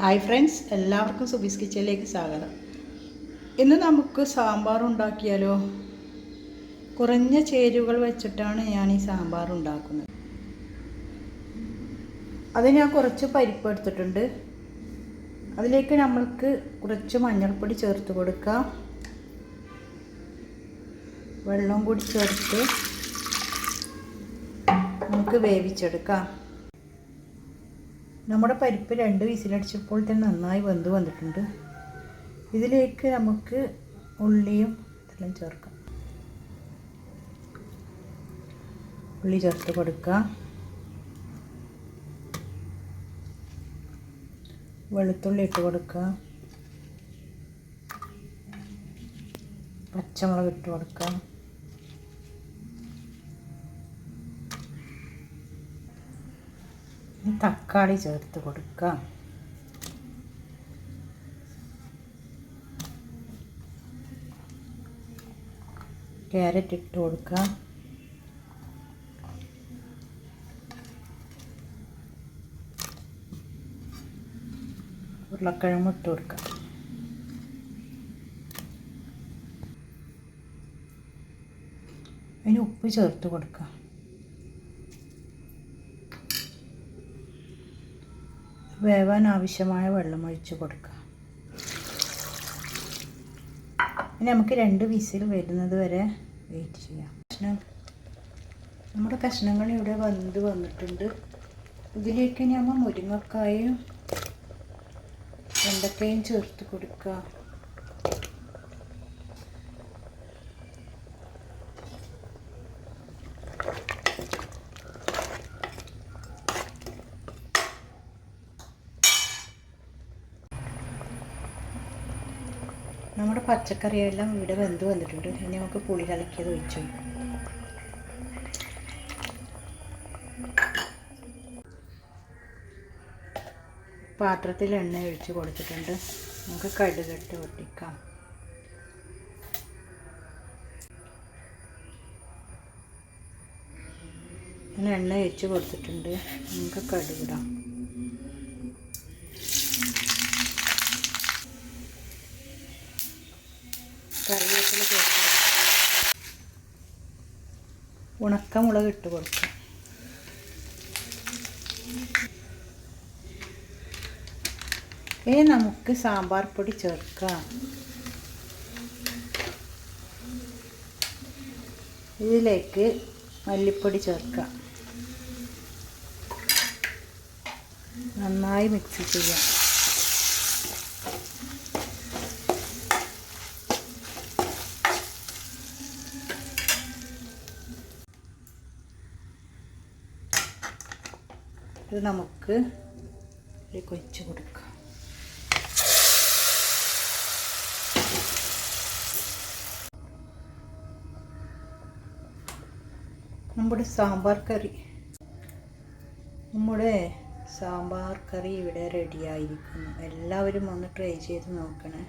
Hi friends എല്ലാവർക്കും സുബീസ് കിച്ചനിലേക്ക് സ്വാഗതം. ഇന്ന് നമുക്ക് സാമ്പാർ ഉണ്ടാക്കിയാലോ? കുറഞ്ഞ ചേരുവകൾ വെച്ചിട്ടാണ് ഞാൻ ഈ സാമ്പാർ ഉണ്ടാക്കുന്നത്. അത് ഞാൻ കുറച്ച് പരിപ്പ് എടുത്തിട്ടുണ്ട്. അതിലേക്ക് നമ്മൾക്ക് കുറച്ച് മഞ്ഞൾപ്പൊടി ചേർത്ത് കൊടുക്കാം. വെള്ളം കൂടി ചേർത്ത് നമുക്ക് വേവിച്ചെടുക്കാം. നമ്മുടെ പരിപ്പ് രണ്ട് വിസിലടിച്ചപ്പോൾ തന്നെ നന്നായി വെന്ത് വന്നിട്ടുണ്ട്. ഇതിലേക്ക് നമുക്ക് ഉള്ളിയും ഇതെല്ലാം ചേർക്കാം. ഉള്ളി ചേർത്ത് കൊടുക്കുക. വെളുത്തുള്ളി ഇട്ട് കൊടുക്കുക. പച്ചമുളക് ഇട്ട് കൊടുക്കാം തക്കാളി ചേർത്ത് കൊടുക്കാം. ക്യാരറ്റ് ഇട്ട് കൊടുക്കാം. ഉരുളക്കിഴങ്ങ് ഇട്ട് കൊടുക്കാം. അതിന് ഉപ്പ് ചേർത്ത് കൊടുക്കാം. വേവാൻ ആവശ്യമായ വെള്ളം ഒഴിച്ച് കൊടുക്കുക. ഇനി നമുക്ക് രണ്ട് വിസിൽ വരുന്നത് വരെ വെയിറ്റ് ചെയ്യാം. കഷ്ണം നമ്മുടെ കഷ്ണങ്ങൾ ഇവിടെ വന്ന് വന്നിട്ടുണ്ട്. ഇതിലേക്ക് നമ്മൾ മുരിങ്ങക്കായും വെണ്ടക്കയും ചേർത്ത് കൊടുക്കുക. നമ്മുടെ പച്ചക്കറിയെല്ലാം ഇവിടെ വെന്ത് വന്നിട്ടുണ്ട്. ഇനി നമുക്ക് പുളി കലക്കിയത് ഒഴിച്ചു പാത്രത്തിൽ എണ്ണ ഒഴിച്ച് കൊടുത്തിട്ടുണ്ട്. നമുക്ക് കടുകട്ട് ഒട്ടിക്കാം ഞാൻ എണ്ണ ഒഴിച്ച് കൊടുത്തിട്ടുണ്ട്. നമുക്ക് കടുകിടാം. കറിവേപ്പില ചേർത്ത് ഉണക്കമുളക് ഇട്ട് കൊടുക്കാം. ഇനി നമുക്ക് സാമ്പാർ പൊടി ചേർക്കാം. ഇതിലേക്ക് മല്ലിപ്പൊടി ചേർക്കാം. നന്നായി മിക്സ് ചെയ്യാം. ഇത് നമുക്ക് ഒഴിച്ച് കൊടുക്കാം. നമ്മുടെ സാമ്പാർ കറി. നമ്മുടെ സാമ്പാർ കറി ഇവിടെ റെഡിയായിരിക്കുന്നു എല്ലാവരും ഒന്ന് ട്രൈ ചെയ്ത് നോക്കണേ.